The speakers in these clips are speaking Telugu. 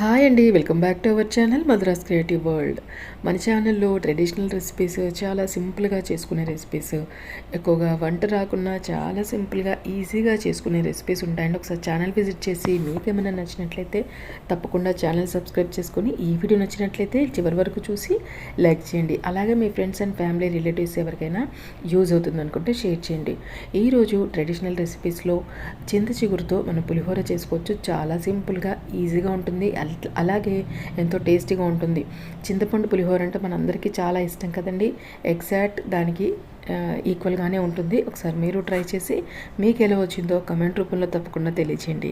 హాయ్ అండి welcome back to our channel Madras creative world మన ఛానల్లో ట్రెడిషనల్ రెసిపీస్ చాలా సింపుల్గా చేసుకునే రెసిపీస్ ఎక్కువగా వంట రాకున్నా చాలా సింపుల్గా ఈజీగా చేసుకునే రెసిపీస్ ఉంటాయండి. ఒకసారి ఛానల్ విజిట్ చేసి మీకు ఏమైనా నచ్చినట్లయితే తప్పకుండా ఛానల్ సబ్స్క్రైబ్ చేసుకొని ఈ వీడియో నచ్చినట్లయితే చివరి వరకు చూసి లైక్ చేయండి. అలాగే మీ ఫ్రెండ్స్ అండ్ ఫ్యామిలీ రిలేటివ్స్ ఎవరికైనా యూజ్ అవుతుంది అనుకుంటే షేర్ చేయండి. ఈరోజు ట్రెడిషనల్ రెసిపీస్లో చింత చిగురుతో మనం పులిహోర చేసుకోవచ్చు. చాలా సింపుల్గా ఈజీగా ఉంటుంది. అలాగే ఎంతో టేస్టీగా ఉంటుంది. చింతపండు పులిహోర అంటే మనందరికీ చాలా ఇష్టం కదండి. ఎగ్జాక్ట్ దానికి ఈక్వల్గానే ఉంటుంది. ఒకసారి మీరు ట్రై చేసి మీకు ఎలా వచ్చిందో కమెంట్ రూపంలో తప్పకుండా తెలియచేయండి.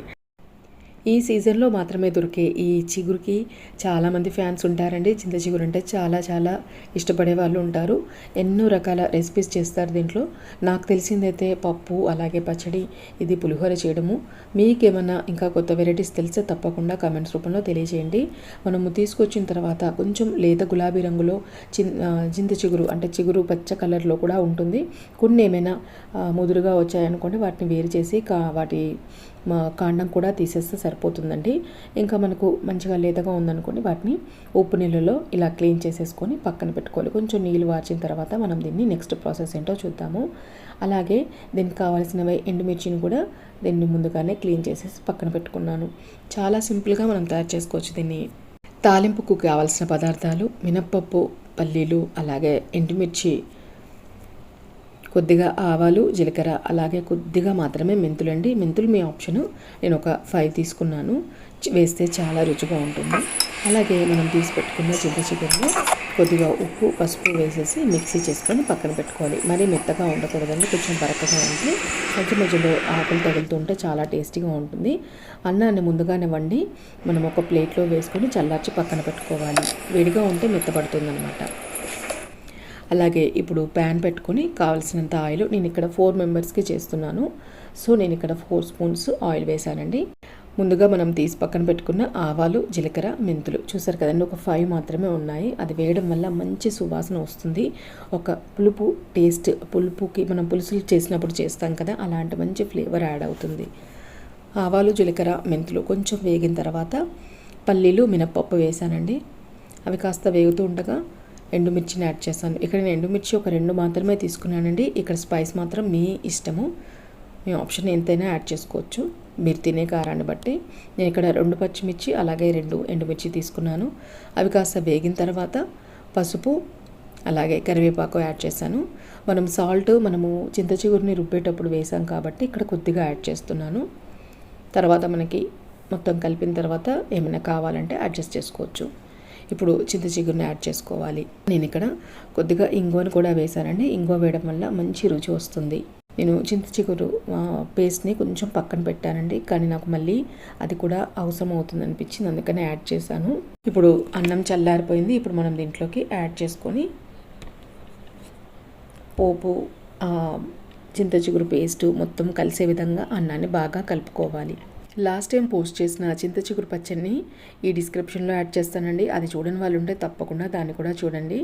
ఈ సీజన్లో మాత్రమే దొరికే ఈ చిగురుకి చాలామంది ఫ్యాన్స్ ఉంటారండి. చింత చిగురు అంటే చాలా చాలా ఇష్టపడే వాళ్ళు ఉంటారు. ఎన్నో రకాల రెసిపీస్ చేస్తారు దీంట్లో. నాకు తెలిసిందైతే పప్పు అలాగే పచ్చడి ఇది పులిహోర చేయడము. మీకేమన్నా ఇంకా కొత్త వెరైటీస్ తెలిస్తే తప్పకుండా కామెంట్స్ రూపంలో తెలియజేయండి. మనము తీసుకొచ్చిన తర్వాత కొంచెం లేత గులాబీ రంగులో చింత చిగురు అంటే చిగురు పచ్చ కలర్లో కూడా ఉంటుంది. కొన్ని ఏమైనా ముదురుగా వచ్చాయనుకోండి వాటిని వేరు చేసి కా వాటి కాండం కూడా తీసేస్తే సరిపోతుందండి. ఇంకా మనకు మంచిగా లేతగా ఉందనుకోండి వాటిని ఉప్పు నీళ్ళలో ఇలా క్లీన్ చేసేసుకొని పక్కన పెట్టుకోవాలి. కొంచెం నీళ్ళు వార్చిన తర్వాత మనం దీన్ని నెక్స్ట్ ప్రాసెస్ ఏంటో చూద్దాము. అలాగే దీనికి కావాల్సినవి ఎండుమిర్చిని కూడా దీన్ని ముందుగానే క్లీన్ చేసేసి పక్కన పెట్టుకున్నాను. చాలా సింపుల్గా మనం తయారు చేసుకోవచ్చు దీన్ని. తాలింపుకు కావాల్సిన పదార్థాలు మినప్పప్పు పల్లీలు అలాగే ఎండుమిర్చి కొద్దిగా ఆవాలు జీలకర్ర అలాగే కొద్దిగా మాత్రమే మెంతులు అండి. మెంతులు మీ ఆప్షను. నేను ఒక ఫైవ్ తీసుకున్నాను. వేస్తే చాలా రుచిగా ఉంటుంది. అలాగే మనం తీసి పెట్టుకున్న చింత చికెన్లో కొద్దిగా ఉప్పు పసుపు వేసేసి మిక్సీ చేసుకొని పక్కన పెట్టుకోవాలి. మరీ మెత్తగా ఉండకూడదండి. కొంచెం బరకగా ఉంటే మధ్య మధ్యలో ఆకులు తగులుతుంటే చాలా టేస్టీగా ఉంటుంది. అన్నాన్ని ముందుగానే వండి మనం ఒక ప్లేట్లో వేసుకొని చల్లార్చి పక్కన పెట్టుకోవాలి. వేడిగా ఉంటే మెత్తబడుతుంది అలాగే ఇప్పుడు ప్యాన్ పెట్టుకొని కావాల్సినంత ఆయిల్ నేను ఇక్కడ ఫోర్ మెంబర్స్కి చేస్తున్నాను. సో నేను ఇక్కడ ఫోర్ స్పూన్స్ ఆయిల్ వేశానండి. ముందుగా మనం తీసి పక్కన పెట్టుకున్న ఆవాలు జీలకర్ర మెంతులు. చూసారు కదండి ఒక ఫైవ్ మాత్రమే ఉన్నాయి. అది వేయడం వల్ల మంచి సువాసన వస్తుంది. ఒక పులుపు టేస్ట్ పులుపుకి మనం పులుసులు చేసినప్పుడు చేస్తాం కదా అలాంటి మంచి ఫ్లేవర్ యాడ్ అవుతుంది. ఆవాలు జీలకర్ర మెంతులు కొంచెం వేగిన తర్వాత పల్లీలు మినప్పప్పు వేసానండి అవి కాస్త వేగుతూ ఉండగా ఎండుమిర్చిని యాడ్ చేశాను ఇక్కడ నేను ఎండుమిర్చి ఒక రెండు మాత్రమే తీసుకున్నానండి. ఇక్కడ స్పైస్ మాత్రం మీ ఇష్టము. మీ ఆప్షన్ ఎంతైనా యాడ్ చేసుకోవచ్చు. మీరు తినే కారాన్ని బట్టి. నేను ఇక్కడ రెండు పచ్చిమిర్చి అలాగే రెండు ఎండుమిర్చి తీసుకున్నాను. అవి కాస్త వేగిన తర్వాత పసుపు అలాగే కరివేపాకు యాడ్ చేశాను. మనం సాల్ట్ మనము చింత చిగురిని రుబ్బేటప్పుడు వేసాం కాబట్టి ఇక్కడ కొద్దిగా యాడ్ చేస్తున్నాను. తర్వాత మనకి మొత్తం కలిపిన తర్వాత ఏమైనా కావాలంటే అడ్జస్ట్ చేసుకోవచ్చు. ఇప్పుడు చింత చిగురుని యాడ్ చేసుకోవాలి. నేను ఇక్కడ కొద్దిగా ఇంగువను కూడా వేశానండి. ఇంగువ వేయడం వల్ల మంచి రుచి వస్తుంది. నేను చింత చిగురు పేస్ట్ని కొంచెం పక్కన పెట్టానండి. కానీ నాకు మళ్ళీ అది కూడా అవసరం అవుతుంది అనిపించింది. అందుకని యాడ్ చేశాను. ఇప్పుడు అన్నం చల్లారిపోయింది. ఇప్పుడు మనం దీంట్లోకి యాడ్ చేసుకొని పోపు చింత చిగురు పేస్ట్ మొత్తం కలిసే విధంగా అన్నాన్ని బాగా కలుపుకోవాలి. లాస్ట్ టైం పోస్ట్ చేసిన చింత చిగురు పచ్చడిని ఈ డిస్క్రిప్షన్లో యాడ్ చేస్తానండి. అది చూడని వాళ్ళు ఉంటే తప్పకుండా దాన్ని కూడా చూడండి.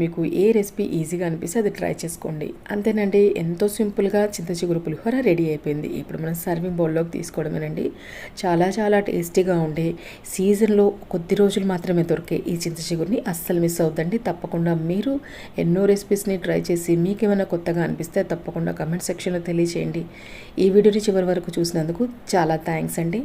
మీకు ఏ రెసిపీ ఈజీగా అనిపిస్తే అది ట్రై చేసుకోండి. అంతేనండి ఎంతో సింపుల్గా చింత చిగురు పులిహోర రెడీ అయిపోయింది. ఇప్పుడు మనం సర్వింగ్ బౌల్లోకి తీసుకోవడమేనండి. చాలా చాలా టేస్టీగా ఉండే సీజన్లో కొద్ది రోజులు మాత్రమే దొరికే ఈ చింత చిగురిని అస్సలు మిస్ అవుతుందండి తప్పకుండా మీరు ఎన్నో రెసిపీస్ని ట్రై చేసి మీకు ఏమైనా కొత్తగా అనిపిస్తే తప్పకుండా కమెంట్ సెక్షన్లో తెలియచేయండి. ఈ వీడియోని చివరి వరకు చూసినందుకు చాలా థ్యాంక్స్. థ్యాంక్స్ అండి.